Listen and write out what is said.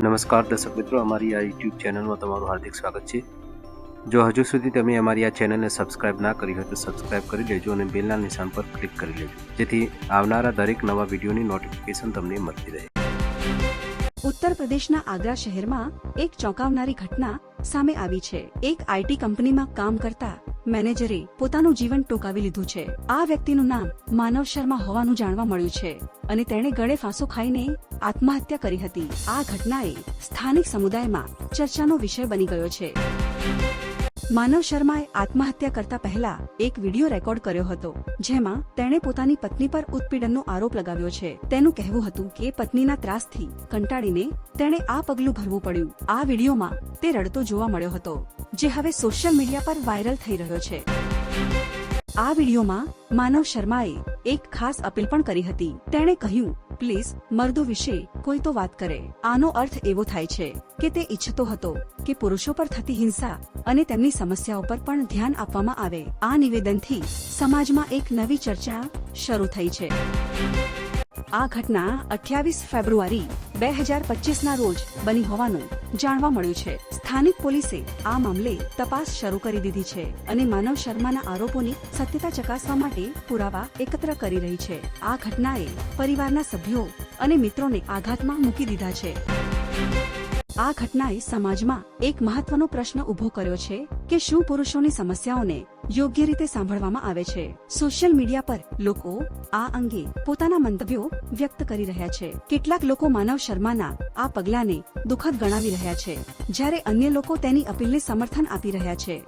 નમસ્કાર દર્શક મિત્રો, અમારી આ યુટ્યુબ ચેનલમાં તમારું હાર્દિક સ્વાગત છે. જો હજુ સુધી તમે અમારી આ ચેનલને સબસ્ક્રાઇબ ના કરી હોય તો સબસ્ક્રાઇબ કરી લેજો અને બેલના નિશાન પર ક્લિક કરી લેજો. જેથી આવનારા દરેક નવા વિડીયોની નોટિફિકેશન તમને મળતી રહે. ઉત્તર પ્રદેશના આગ્રા શહેરમાં એક ચોંકાવનારી ઘટના સામે આવી છે. એક આઈટી કંપનીમાં કામ કરતા મેનેજરે પોતાનું જીવન ટોકાવી લીધું છે. આ વ્યક્તિનું નામ માનવ શર્મા હોવાનું જાણવા મળ્યું છે અને તેણે ગળે ફાંસો ખાઈને આત્મહત્યા કરી હતી. આ ઘટનાએ સ્થાનિક સમુદાયમાં ચર્ચાનો વિષય બની ગયો છે. માનવ શર્માએ આત્મહત્યા કરતા પહેલા એક વિડિયો રેકોર્ડ કર્યો હતો, જેમાં તેણે પોતાની પત્ની પર ઉત્પીડનનો આરોપ લગાવ્યો છે. તેનું કહેવું હતું કે પત્નીના ત્રાસથી કંટાળીને તેણે આ પગલું ભરવું પડ્યું. આ વિડિયોમાં તે રડતો જોવા મળ્યો હતો. જે હવે સોશિયલ મીડિયા પર વાયરલ થઈ રહ્યો છે. આ વિડિયોમાં માનવ શર્માએ એક ખાસ અપીલ પણ કરી હતી. તેણે કહ્યું, પ્લીઝ, મર્દો વિશે કોઈ તો વાત કરે. આનો અર્થ એવો થાય છે કે તે ઈચ્છતો હતો કે પુરુષો પર થતી હિંસા અને તેમની સમસ્યાઓ પર પણ ધ્યાન આપવામાં આવે. આ નિવેદનથી સમાજમાં એક નવી ચર્ચા શરૂ થઈ છે. આ ઘટના અઠ્યાવીસ ફેબ્રુઆરી બે હજાર પચીસના રોજ બની હોવાનું જાણવા મળ્યું છે. સ્થાનિક પોલીસે આ મામલે તપાસ શરૂ કરી દીધી છે અને માનવ શર્માના આરોપોની સત્યતા ચકાસવા માટે પુરાવા એકત્ર કરી રહી છે. આ ઘટનાએ પરિવારના સભ્યો અને મિત્રોને આઘાતમાં મૂકી દીધા છે. આ ઘટનાએ સમાજમાં એક મહત્વનો પ્રશ્ન ઊભો કર્યો છે કે શું પુરુષોની સમસ્યાઓને યોગ્ય રીતે સાંભળવામાં આવે છે. સોશિયલ મીડિયા પર લોકો આ અંગે પોતાના મંતવ્યો વ્યક્ત કરી રહ્યા છે. કેટલાક લોકો માનવ શર્માના આ પગલાને દુઃખદ ગણાવી રહ્યા છે. જ્યારે અન્ય લોકો તેની અપીલને સમર્થન આપી રહ્યા છે.